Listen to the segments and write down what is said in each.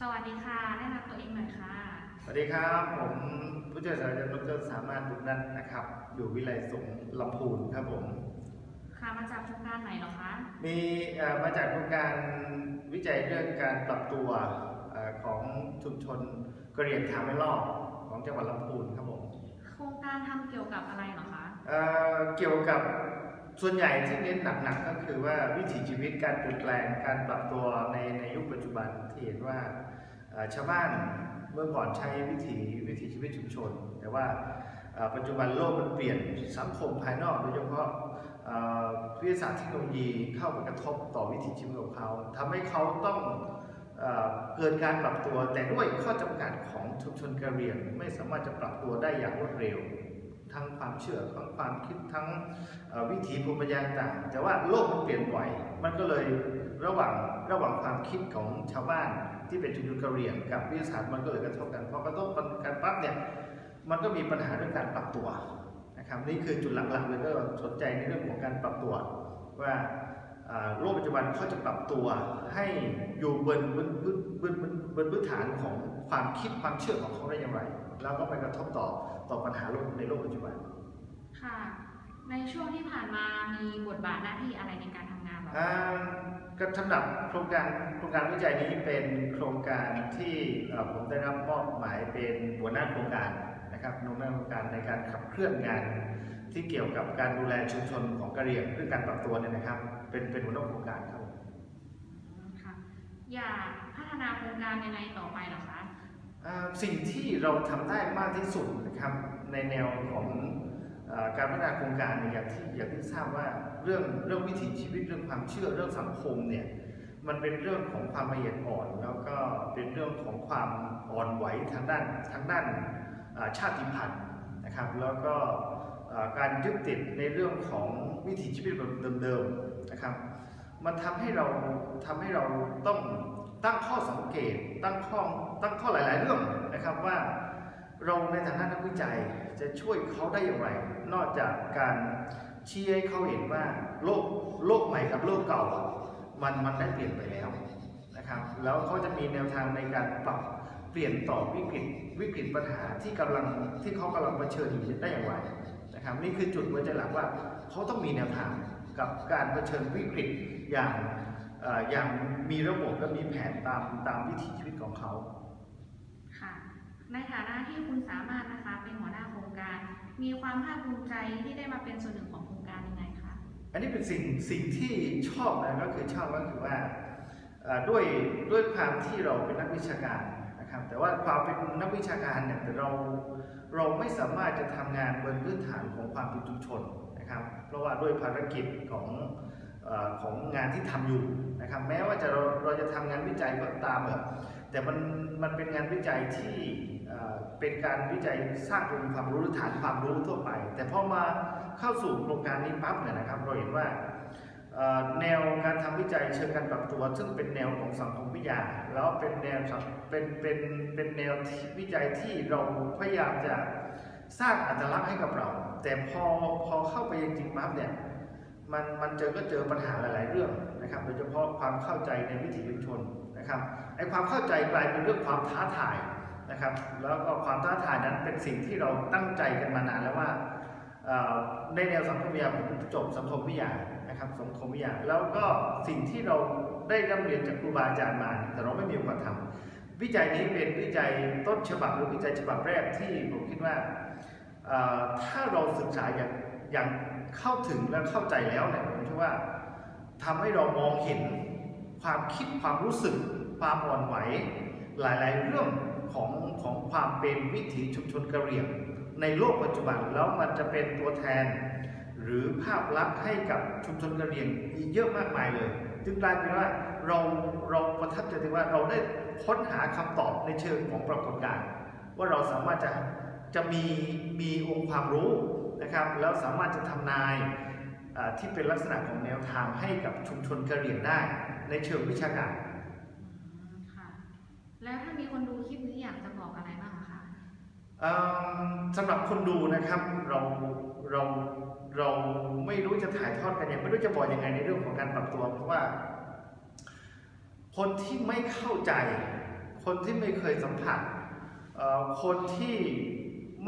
สวัสดีค่ะ แนะนำตัวเองหน่อยค่ะ สวัสดีครับ ผมผู้ช่วยศาสตราจารย์ดรสามารถบุญนันท์นะครับ อยู่วิไลสงฆ์ลำพูนครับผม ค่ะมาจากโครงการไหนเหรอคะ มีเอ่อมาจากโครงการวิจัยเรื่องการปรับตัวเอ่อของชุมชนกระเหรี่ยงทางไม่รอบของจังหวัดลำพูนครับผม โครงการทำเกี่ยวกับอะไรเหรอคะ เอ่อเกี่ยวกับ ส่วนใหญ่ที่เน้นหนักๆก็คือว่าวิถีชีวิตการเปลี่ยนแปลงการปรับตัวในในยุคปัจจุบันที่เห็นว่าชาวบ้านเมื่อก่อนใช้วิถีวิถีชีวิตชุมชน แต่ว่าปัจจุบันโลกมันเปลี่ยนสังคมภายนอกโดยเฉพาะวิทยาศาสตร์เทคโนโลยีเข้าไปกระทบต่อวิถีชีวิตของเขาทำให้เขาต้องเกิดการปรับตัวแต่ด้วยข้อจำกัดของชุมชนกะเหรี่ยงไม่สามารถจะปรับตัวได้อย่างรวดเร็ว ทั้งความเชื่อทั้งความคิดทั้งวิถีภูมิปัญญาต่าง แต่ว่าโลกมันเปลี่ยนบ่อย มันก็เลยระหว่างระหว่างความคิดของชาวบ้านที่เป็นชุมชนกะเหรี่ยงกับวิทยาศาสตร์มันก็เลยกระทบกันพอกระทบกันปั๊บเนี่ยมันก็มีปัญหาเรื่องการปรับตัวนะครับนี่คือจุดหลักๆเลยก็สนใจในเรื่องของการปรับตัว ว่าโลกปัจจุบันเขาจะปรับตัวให้อยู่บนบนบนบนบนบนพื้นฐานของความคิดความเชื่อของเขาได้อย่างไร แล้วก็ไปกระทบต่อต่อปัญหาโลกในโลกปัจจุบัน ค่ะ ในช่วงที่ผ่านมามีบทบาทหน้าที่อะไรในการทำงานเหรออ่าก็สำหรับโครงการโครงการวิจัยนี้เป็นโครงการที่เอ่อผมได้รับมอบหมายเป็นหัวหน้าโครงการนะครับหัวหน้าโครงการในการขับเคลื่อนงาน ที่เกี่ยวกับการดูแลชุมชนของกะเหรี่ยงเรื่องการปรับตัวเนี่ยนะครับ เป็นเป็นหัวหน้าโครงการครับอืมค่ะ อยากพัฒนาโครงการยังไงต่อไปเหรอคะอ่า สิ่งที่เราทำได้มากที่สุดนะครับในแนวของอการพัฒนาโครงการเนี่ยอย่างที่อย่างที่ทราบว่าเรื่องเรื่องวิถีชีวิตเรื่องความเชื่อเรื่องสังคมเนี่ยมันเป็นเรื่องของความละเอียดอ่อน แล้วก็เป็นเรื่องของความอ่อนไหวทางด้านทางด้านชาติพันธุ์นะครับ แล้วก็การยึดติดในเรื่องของวิถีชีวิตแบบเดิมๆนะครับ มันทำให้เราทำให้เราต้อง ตั้งข้อสังเกต ตั้งข้อตั้งข้อหลาย ๆ เรื่องนะครับว่าเราในฐานะนักวิจัยจะช่วยเขาได้อย่างไร นอกจากการชี้ให้เขาเห็นว่าโลกโลกใหม่กับโลกเก่า มันมันได้เปลี่ยนไปแล้วนะครับ แล้วเขาจะมีแนวทางในการปรับเปลี่ยนต่อวิกฤตวิกฤตปัญหาที่กำลังที่เขากำลังเผชิญอยู่ได้อย่างไรนะครับนี่คือจุดหัวใจหลักว่าเขาต้องมีแนวทางกับการเผชิญวิกฤตอย่าง อ่ออย่างมีระบบและมีแผนตามตามวิถีชีวิตของเขา ค่ะ ในฐานะที่คุณสามารถนะคะเป็นหัวหน้าโครงการ มีความภาคภูมิใจที่ได้มาเป็นส่วนหนึ่งของโครงการยังไงคะ อันนี้เป็นสิ่งสิ่งที่ชอบนะก็คือชอบก็คือว่าเอ่อด้วยด้วยความที่เราเป็นนักวิชาการนะครับ แต่ว่าความเป็นนักวิชาการเนี่ยแต่เราเราไม่สามารถจะทำงานบนพื้นฐานของความเป็นชุมชนนะครับ เพราะว่าด้วยภารกิจของเออ ของงานที่ทำอยู่นะครับแม้ว่าจะเราเราจะทำงานวิจัยก็ตามเถอะแต่มันมันเป็นงานวิจัยที่เป็นการวิจัยสร้างองค์ความรู้หรือฐานความรู้ทั่วไป แต่พอมาเข้าสู่โครงการนี้ปั๊บเนี่ยนะครับเราเห็นว่าแนวการทำวิจัยเชิงการปรับตัว ซึ่งเป็นแนวของสังคมวิทยา แล้วเป็นแนวสังเป็นเป็นเป็นแนววิจัยที่เราพยายามจะสร้างอัตลักษณ์ให้กับเรา แต่พอพอเข้าไปจริงๆปั๊บเนี่ย มันมันเจอก็เจอปัญหาหลาย ๆ เรื่องนะครับ โดยเฉพาะความเข้าใจในวิถีชุมชนนะครับไอ้ความเข้าใจกลายเป็นเรื่องความท้าทายนะครับ แล้วก็ความท้าทายนั้นเป็นสิ่งที่เราตั้งใจกันมานานแล้วว่าในแนวสังคมวิทยาผมจบสังคมวิทยานะครับสังคมวิทยาแล้วก็สิ่งที่เราได้ร่ำเรียนจากครูบาอาจารย์มา แต่เราไม่มีโอกาสทำวิจัยนี้เป็นวิจัยต้นฉบับหรือวิจัยฉบับแรกที่ผมคิดว่า ถ้าเราศึกษาอย่างอย่างเข้าถึงและเข้าใจแล้วเนี่ยผมคิดว่าทำให้เรามองเห็นความคิดความรู้สึกความอ่อนไหว หลายๆ เรื่องของของความเป็นวิถีชุมชนกะเหรี่ยง ในโลกปัจจุบันแล้วมันจะเป็นตัวแทน หรือภาพลักษณ์ให้กับชุมชนกะเหรี่ยงอีกเยอะมากมายเลย จึงกลายเป็นว่าเราเราประทับใจที่ว่าเราได้ค้นหาคำตอบในเชิงของปรากฏการณ์ว่าเราสามารถจะ จะมีมีองค์ความรู้นะครับ แล้วสามารถจะทำนายอ่าที่เป็นลักษณะของแนวทางให้กับชุมชนกะเหรี่ยงได้ในเชิงวิชาการอืมค่ะแล้วถ้ามีคนดูคลิปนี้อยากจะบอกอะไรบ้างอะคะเอิ่มสำหรับคนดูนะครับเราเราเราไม่รู้จะถ่ายทอดกันยังไม่รู้จะบอกยังไงในเรื่องของการปรับตัวเพราะว่า คนที่ไม่เข้าใจ คนที่ไม่เคยสัมผัสเอ่อคนที่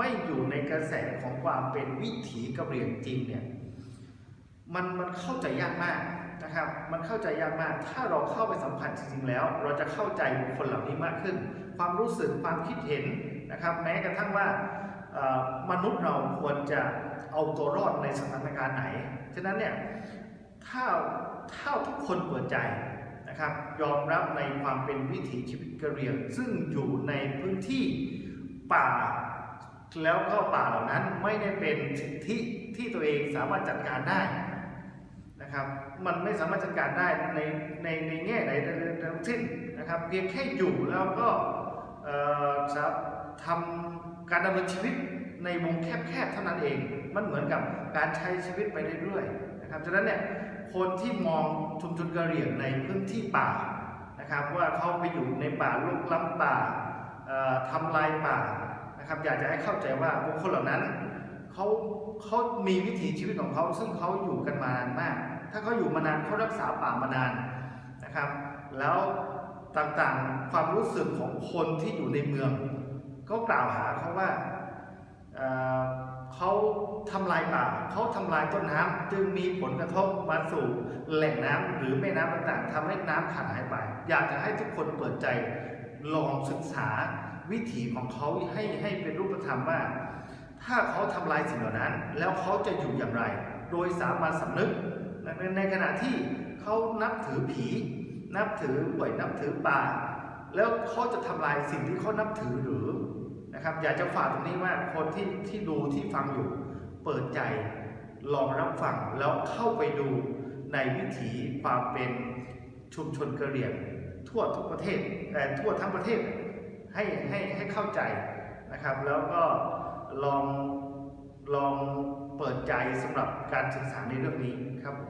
ไม่อยู่ในกระแสของความเป็นวิถีกระเหรี่ยงจริงเนี่ยมันมันเข้าใจยากมากนะครับ มันเข้าใจยากมาก ถ้าเราเข้าไปสัมผัสจริงๆแล้ว เราจะเข้าใจบุคคลเหล่านี้มากขึ้น ความรู้สึกความคิดเห็นนะครับ แม้กระทั่งว่ามนุษย์เราควรจะเอาตัวรอดในสถานการณ์ไหน ฉะนั้นเนี่ยถ้าถ้าทุกคนเปิดใจนะครับ ยอมรับในความเป็นวิถีชีวิตกะเหรี่ยง ซึ่งอยู่ในพื้นที่ป่า แล้วก็ป่าเหล่านั้นไม่ได้เป็นสิทธิที่ตัวเองสามารถจัดการได้นะครับ มันไม่สามารถจัดการได้ในในในแง่ไหนทั้งสิ้นนะครับ เพียงแค่อยู่แล้วก็ทำการดำเนินชีวิตในวงแคบๆเท่านั้นเอง มันเหมือนกับการใช้ชีวิตไปเรื่อยๆนะครับ ฉะนั้นเนี่ยคนที่มองชุมชนกะเหรี่ยงในพื้นที่ป่านะครับ ว่าเขาไปอยู่ในป่าลุกล้ำป่าทำลายป่า นะครับอยากจะให้เข้าใจว่าบุคคลเหล่านั้นเขาเขามีวิถีชีวิตของเขาซึ่งเขาอยู่กันมานานมาก ถ้าเขาอยู่มานานเขารักษาป่ามานานนะครับ แล้วต่างๆความรู้สึกของคนที่อยู่ในเมือง ก็กล่าวหาเขาว่าเเขาทำลายป่าเขาทำลายต้นน้ำจึงมีผลกระทบมาสู่แหล่งน้ำหรือแม่น้ำต่างๆทำให้น้ำขาดหายไป อยากจะให้ทุกคนเปิดใจลองศึกษา วิถีของเขาให้ให้เป็นรูปธรรมว่า ถ้าเขาทำลายสิ่งเหล่านั้น แล้วเขาจะอยู่อย่างไร โดยสามัญสำนึกในขณะที่เขานับถือผี นับถือป่วยนับถือป่า แล้วเขาจะทำลายสิ่งที่เขานับถือหรือนะครับ อยากจะฝากตรงนี้ว่าคนที่ที่ดูที่ฟังอยู่ เปิดใจลองรับฟังแล้วเข้าไปดูในวิถีความเป็นชุมชนกะเหรี่ยงทั่วทุกประเทศแต่ทั่วทั้งประเทศ ให้ให้ให้เข้าใจนะครับ แล้วก็ลองลองเปิดใจสำหรับการศึกษาในเรื่องนี้ครับผม